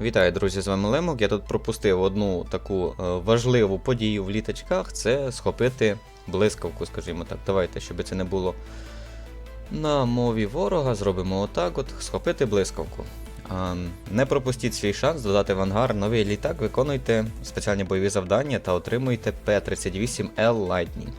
Вітаю, друзі, з вами Лемок. Я тут пропустив одну таку е, важливу подію в літачках це схопити блискавку, скажімо так. Давайте, щоб це не було на мові ворога, зробимо отак: от схопити блискавку. Не пропустіть свій шанс додати в ангар новий літак, виконуйте спеціальні бойові завдання та отримуйте P-38L Lightning.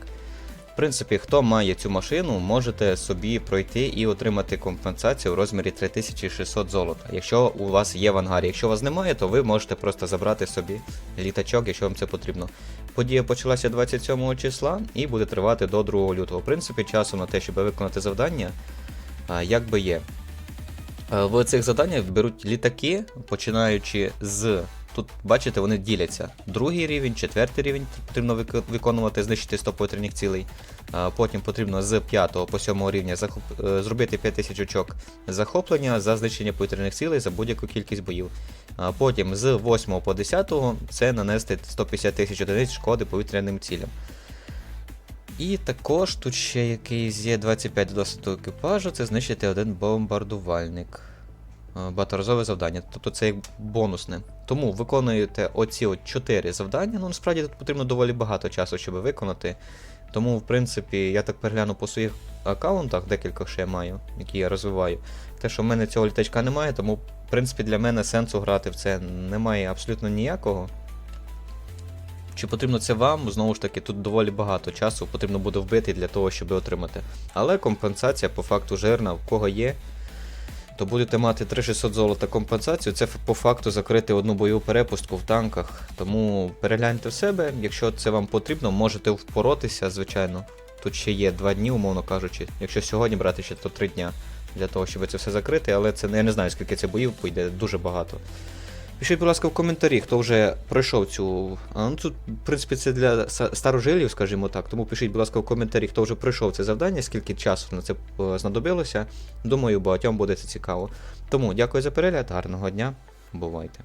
В принципі, хто має цю машину, можете собі пройти і отримати компенсацію у розмірі 3600 золота. Якщо у вас є в ангарі. Якщо у вас немає, то ви можете просто забрати собі літачок, якщо вам це потрібно. Подія почалася 27 числа і буде тривати до 2 лютого. В принципі, часу на те, щоб виконати завдання, як би є. Е, В цих заданнях беруть літаки, починаючи з. Тут, бачите, вони діляться. Другий рівень, четвертий рівень потрібно виконувати, знищити 100 повітряних цілей. Потім потрібно з 5 по 7 рівня захоп... е, зробити 5000 очок захоплення за знищення повітряних цілей за будь-яку кількість боїв. Потім з 8 по 10 це нанести 150 тисяч одиниць шкоди повітряним цілям. І також тут ще якийсь є 25 досвіду екіпажу, це знищити один бомбардувальник. Е, Багаторазове завдання, тобто це як бонусне. Тому виконуєте оці от 4 завдання. Ну насправді тут потрібно доволі багато часу, щоб виконати. Тому, в принципі, я так перегляну по своїх аккаунтах, декілька ще я маю, які я розвиваю. Те, що в мене цього літачка немає, тому, в принципі, для мене сенсу грати в це немає абсолютно ніякого. Чи потрібно це вам? Знову ж таки, тут доволі багато часу потрібно буде вбити для того, щоб отримати. Але компенсація по факту жирна, в кого є, то будете мати 3600 золота компенсацію. Це по факту закрити одну бойову перепустку в танках. Тому перегляньте в себе, якщо це вам потрібно, можете впоротися, звичайно. Тут ще є 2 дні, умовно кажучи. Якщо сьогодні брати ще, то 3 дня для того, щоб це все закрити, але це я не знаю, скільки це боїв пойде, дуже багато. Пишіть, будь ласка, в коментарі, хто вже пройшов цю. Ну тут, в принципі, це для старожилів, скажімо так. Тому пишіть, будь ласка, в коментарі, хто вже пройшов це завдання, скільки часу на це е, знадобилося. Думаю, багатьом буде це цікаво. Тому дякую за перегляд, гарного дня, бувайте.